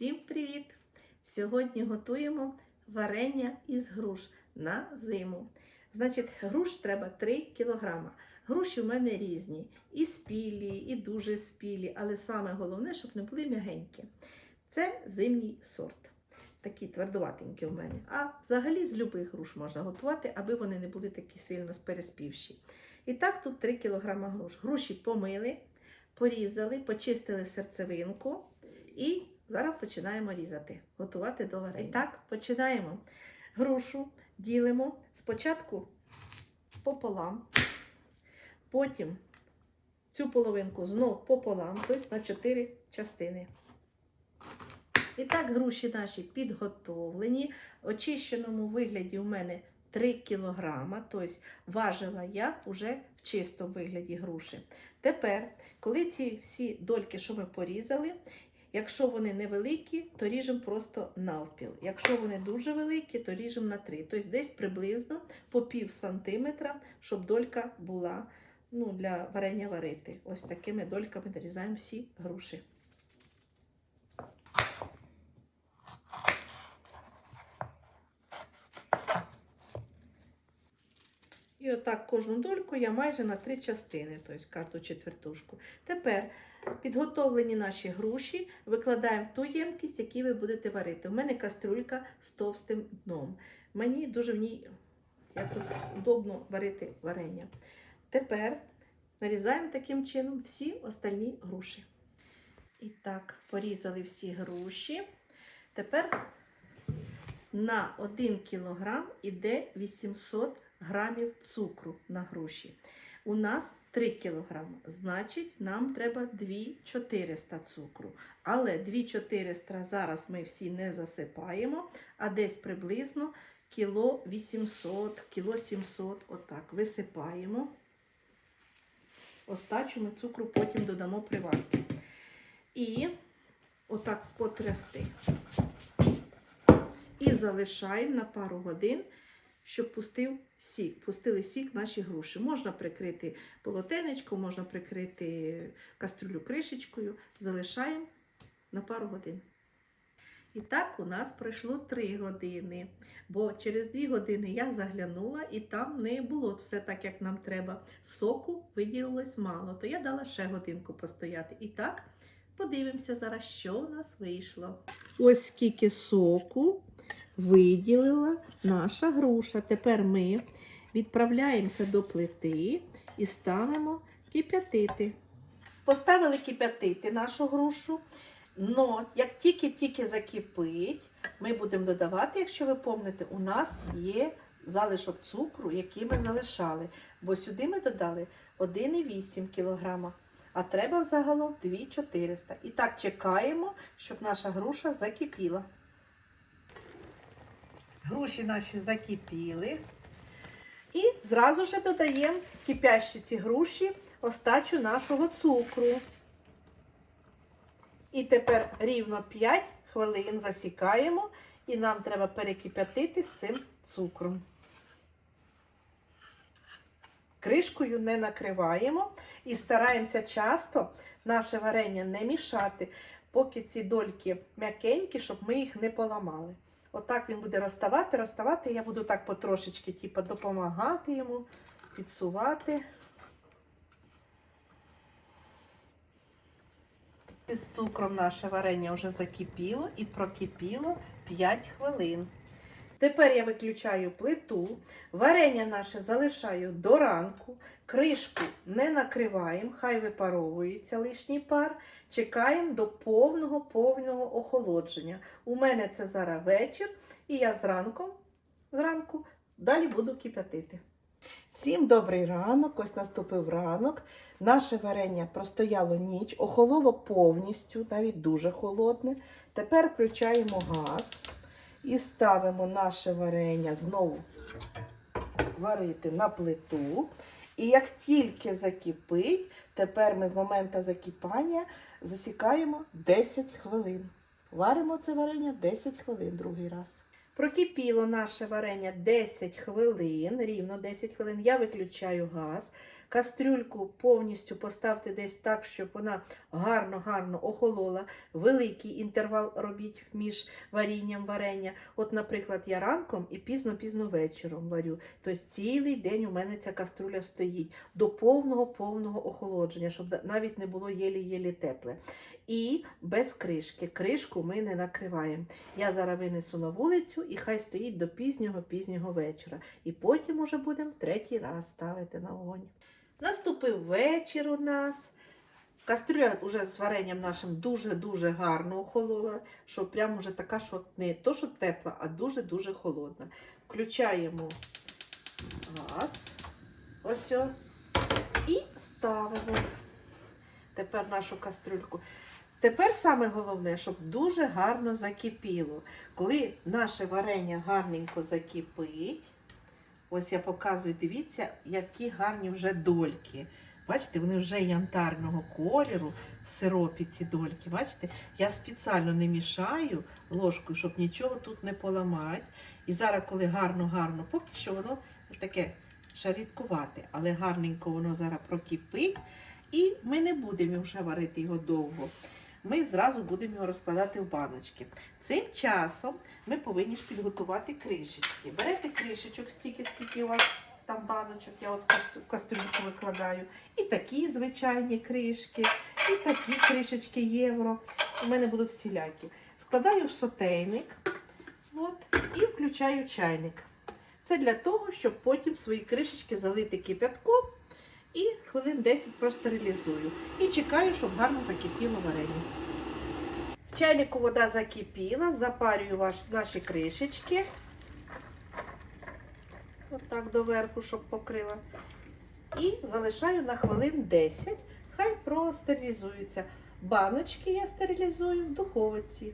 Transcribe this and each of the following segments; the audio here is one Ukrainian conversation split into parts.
Всім привіт! Сьогодні готуємо варення із груш на зиму. Значить, груш треба 3 кг. Груші в мене різні. І спілі, і дуже спілі, але саме головне, щоб не були м'ягенькі. Це зимній сорт. Такі твердуватенькі у мене. А взагалі з любих груш можна готувати, аби вони не були такі сильно переспівші. І так, тут 3 кг груш. Груші помили, порізали, почистили серцевинку і зараз починаємо різати, готувати до варення. І так, починаємо. Грушу ділимо спочатку пополам, потім цю половинку знов пополам, тобто на 4 частини. І так, груші наші підготовлені. В очищеному вигляді у мене 3 кг, тобто важила я вже в чистому вигляді груші. Тепер, коли ці всі дольки, що ми порізали, якщо вони невеликі, то ріжемо просто навпіл. Якщо вони дуже великі, то ріжемо на 3. Тобто десь приблизно по пів сантиметра, щоб долька була ну, для варення варити. Ось такими дольками нарізаємо всі груші. І отак кожну дольку я майже на три частини, тобто карту четвертушку. Тепер підготовлені наші груші викладаємо в ту ємкість, яку ви будете варити. У мене кастрюлька з товстим дном. Мені дуже в ній як тут, удобно варити варення. Тепер нарізаємо таким чином всі остальні груші. І так, порізали всі груші. Тепер на 1 кг іде 800 грамів цукру на груші. У нас 3 кг, значить, нам треба 2400 цукру. Але 2400 зараз ми всі не засипаємо, а десь приблизно кіло 800, кіло 700, отак висипаємо. Остачу ми цукру потім додамо при варці. І отак потрясти. І залишаємо на пару годин, щоб пустив сік. Пустили сік наші груші. Можна прикрити полотенечком, можна прикрити кастрюлю кришечкою. Залишаємо на пару годин. І так у нас пройшло 3 години, бо через 2 години я заглянула і там не було все так, як нам треба. Соку виділилось мало, то я дала ще годинку постояти. І так, подивимося зараз, що у нас вийшло. Ось скільки соку виділила наша груша. Тепер ми відправляємося до плити і ставимо кип'ятити. Поставили кип'ятити нашу грушу. Но як тільки-тільки закипить, ми будемо додавати, якщо ви пам'ятаєте, у нас є залишок цукру, який ми залишали. Бо сюди ми додали 1,8 кг, а треба взагалом 2,400. І так чекаємо, щоб наша груша закипіла. Груші наші закипіли. І зразу ж додаємо кипящі ці груші остачу нашого цукру. І тепер рівно 5 хвилин засікаємо, і нам треба перекип'ятити з цим цукром. Кришкою не накриваємо і стараємося часто наше варення не мішати, поки ці дольки м'якенькі, щоб ми їх не поламали. Отак він буде розставати, розставати. Я буду так потрошечки типу, допомагати йому, підсувати. З цукром наше варення вже закипіло і прокипіло 5 хвилин. Тепер я виключаю плиту, варення наше залишаю до ранку, кришку не накриваємо, хай випаровується лишній пар. Чекаємо до повного повного охолодження. У мене це зараз вечір, і я зранку, зранку далі буду кип'ятити. Всім добрий ранок, ось наступив ранок. Наше варення простояло ніч, охололо повністю, навіть дуже холодне. Тепер включаємо газ і ставимо наше варення знову варити на плиту. І як тільки закипить, тепер ми з моменту закипання засікаємо 10 хвилин. Варимо це варення 10 хвилин другий раз. Прокипіло наше варення 10 хвилин, рівно 10 хвилин. Я виключаю газ, Кастрюльку повністю поставте десь так, щоб вона гарно-гарно охолола. Великий інтервал робіть між варінням варення. От, наприклад, я ранком і пізно-пізно вечором варю. Тобто цілий день у мене ця каструля стоїть до повного повного охолодження, щоб навіть не було єлі-єлі тепле. І без кришки. Кришку ми не накриваємо. Я зараз винесу на вулицю і хай стоїть до пізнього-пізнього вечора. І потім уже будемо третій раз ставити на вогонь. Наступив вечір у нас. Кастрюля вже з варенням нашим дуже-дуже гарно охолола, що прямо вже така, що не то, що тепла, а дуже-дуже холодна. Включаємо газ. Ось. І ставимо тепер нашу кастрюльку. Тепер саме головне, щоб дуже гарно закипіло. Коли наше варення гарненько закипить, ось я показую, дивіться, які гарні вже дольки. Бачите, вони вже янтарного кольору в сиропі ці дольки. Бачите, я спеціально не мішаю ложкою, щоб нічого тут не поламати. І зараз, коли гарно-гарно, поки що воно таке шарідкувате, але гарненько воно зараз прокипить. І ми не будемо вже варити його довго. Ми зразу будемо його розкладати в баночки. Цим часом ми повинні ж підготувати кришечки. Берете кришечок стільки, скільки у вас там баночок, я от кастрю- кастрюльку викладаю. І такі звичайні кришки, і такі кришечки євро. У мене будуть всілякі. Складаю в сотейник от, і включаю чайник. Це для того, щоб потім свої кришечки залити кипятком і хвилин 10 простерилізую. І чекаю, щоб гарно закипіло варення. В чайнику вода закипіла, запарюю наші кришечки. Отак доверху, щоб покрила. І залишаю на хвилин 10, хай простерилізуються. Баночки я стерилізую в духовиці.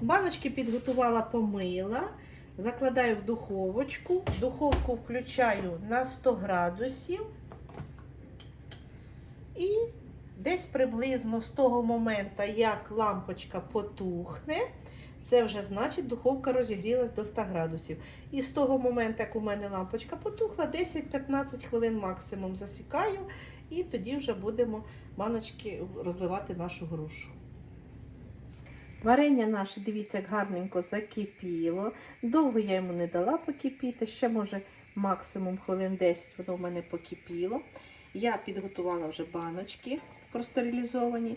Баночки підготувала, помила, закладаю в духовочку. Духовку включаю на 100 градусів. І десь приблизно з того моменту, як лампочка потухне, це вже значить духовка розігрілась до 100 градусів. І з того моменту, як у мене лампочка потухла, 10-15 хвилин максимум засікаю, і тоді вже будемо баночки розливати нашу грушу. Варення наше, дивіться, як гарненько закипіло. Довго я йому не дала покипіти, ще може максимум хвилин 10 воно в мене покипіло. Я підготувала вже баночки простерилізовані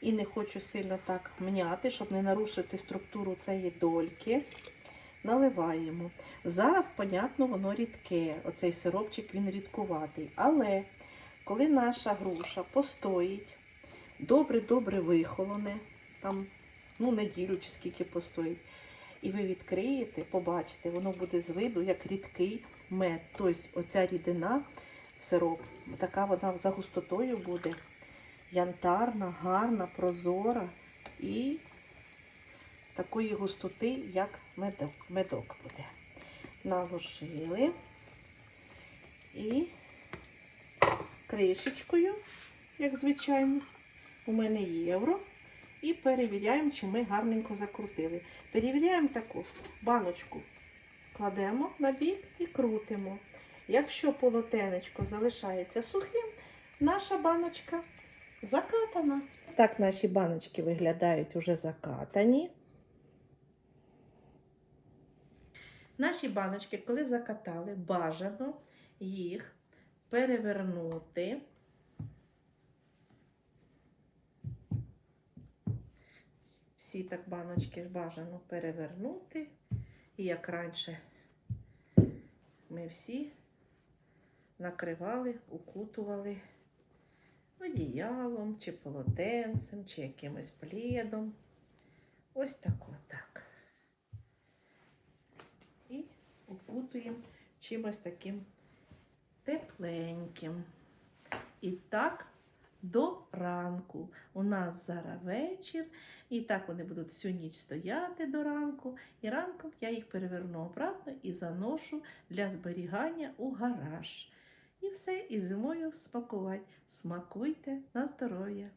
і не хочу сильно так мняти, щоб не нарушити структуру цієї дольки. Наливаємо. Зараз, понятно, воно рідке. Оцей сиропчик він рідкуватий. Але коли наша груша постоїть, добре-добре вихолоне, там, ну, неділю чи скільки постоїть, і ви відкриєте, побачите, воно буде з виду як рідкий мед. Тобто оця рідина сироп. Така вона за густотою буде янтарна, гарна, прозора і такої густоти, як медок, медок буде. Наложили і кришечкою, як звичайно, у мене євро. І перевіряємо, чи ми гарненько закрутили. Перевіряємо таку баночку. Кладемо на бік і крутимо. Якщо полотенечко залишається сухим, наша баночка закатана. Так наші баночки виглядають уже закатані. Наші баночки, коли закатали, бажано їх перевернути. Всі так баночки бажано перевернути. І як раніше ми всі накривали, укутували одіялом, чи полотенцем, чи якимось пледом. Ось так отак. І укутуємо чимось таким тепленьким. І так до ранку. У нас зараз вечір, і так вони будуть всю ніч стояти до ранку. І ранком я їх переверну обратно і заношу для зберігання у гараж. І все, і зимою спакувати. Смакуйте на здоров'я!